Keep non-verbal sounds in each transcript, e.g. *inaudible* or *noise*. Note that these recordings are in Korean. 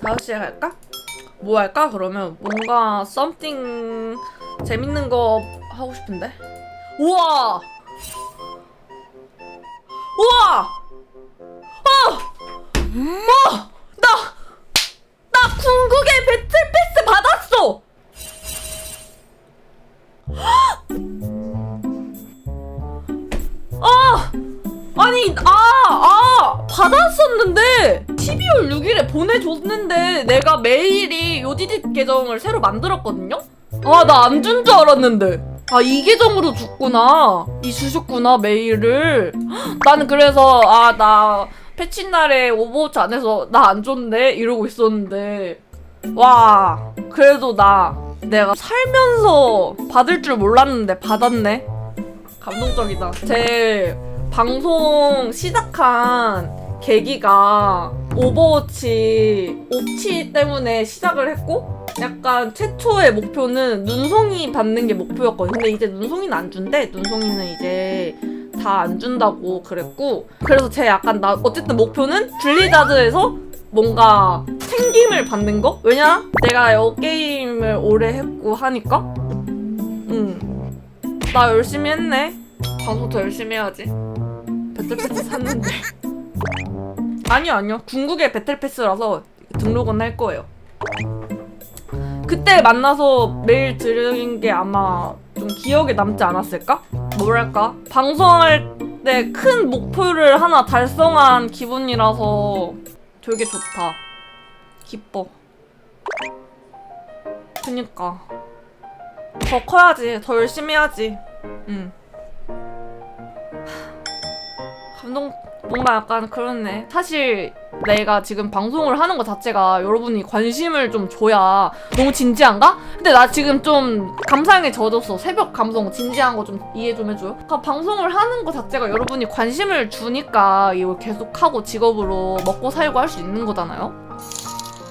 5시에 갈까? 뭐 할까? 그러면 뭔가 something 재밌는 거 하고 싶은데? 우와! 우와! 어! 어! 나! 나 궁극의 배틀 패스 받았어! 아! 아니, 아, 12월 6일에 보내줬는데, 내가 메일이 요디디 계정을 새로 만들었거든요? 아, 나 안 준 줄 알았는데. 아, 이 계정으로 줬구나. 이 주셨구나, 메일을. 헉, 나는 그래서, 아, 나 패치 날에 오버워치 안 해서 나 안 줬네? 이러고 있었는데. 와, 그래도 나, 내가 살면서 받을 줄 몰랐는데 받았네. 감동적이다. 제 방송 시작한 계기가 오버워치 옵치 때문에 시작을 했고 약간 최초의 목표는 눈송이 받는 게 목표였거든요. 근데 이제 눈송이는 안 준대. 눈송이는 이제 다 안 준다고 그랬고 그래서 제 약간 나 어쨌든 목표는 블리자드에서 뭔가 챙김을 받는 거? 왜냐? 내가 여 게임을 오래 했고 하니까 응. 나 열심히 했네. 방송 더 열심히 해야지. 배틀패스 샀는데. *laughs* 아니요, 아니요. 궁극의 배틀 패스라서 등록은 할 거예요. 그때 만나서 메일 드린 게 아마 좀 기억에 남지 않았을까? 뭐랄까? 방송할 때 큰 목표를 하나 달성한 기분이라서 되게 좋다. 기뻐. 그니까. 더 커야지. 더 열심히 해야지. 응. 감동 뭔가 약간 그렇네. 사실 내가 지금 방송을 하는 것 자체가 여러분이 관심을 좀 줘야 너무 진지한가? 근데 나 지금 좀 감상에 젖었어. 새벽 감성 진지한 거 좀 이해 좀 해줘요. 그러니까 방송을 하는 것 자체가 여러분이 관심을 주니까 이걸 계속하고 직업으로 먹고 살고 할 수 있는 거잖아요.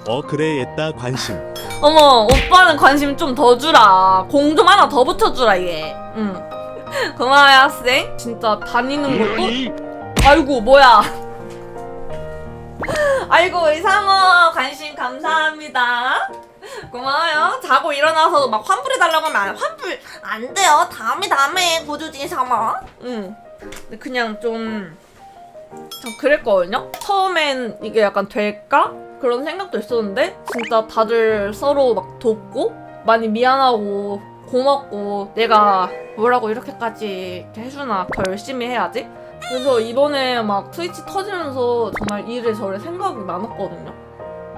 어 그래 옛다 관심 *laughs* 어머 오빠는 관심 좀 더 주라 공 좀 하나 더 붙여주라 얘 응. *laughs* 고마워요 학생 진짜 다니는 것도 아이고 뭐야. *laughs* 아이고 이상호 관심 감사합니다. 고마워요. 자고 일어나서 막 환불해달라고 하면 안, 환불 안 돼요. 다음에 다음에 고조진 샤마 응. 근데 그냥 좀, 좀 그랬거든요? 처음엔 이게 약간 될까? 그런 생각도 있었는데 진짜 다들 서로 막 돕고 많이 미안하고 고맙고 내가 뭐라고 이렇게까지 이렇게 해주나 더 열심히 해야지 그래서 이번에 막 스위치 터지면서 정말 이래 저래 생각이 많았거든요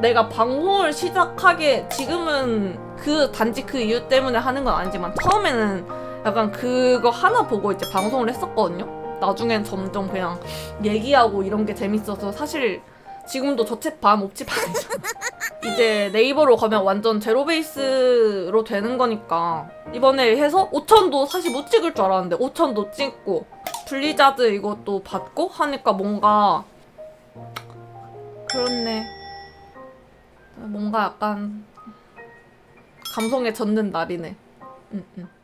내가 방송을 시작하게 지금은 그 단지 그 이유 때문에 하는 건 아니지만 처음에는 약간 그거 하나 보고 이제 방송을 했었거든요 나중엔 점점 그냥 얘기하고 이런 게 재밌어서 사실 지금도 저챗 반, 옵치 반이잖아. *laughs* 이제 네이버로 가면 완전 제로 베이스로 되는 거니까 이번에 해서 5천도 사실 못 찍을 줄 알았는데 5천도 찍고 블리자드 이것도 받고 하니까 뭔가 그렇네. 뭔가 약간 감성에 젖는 날이네. 응, 응.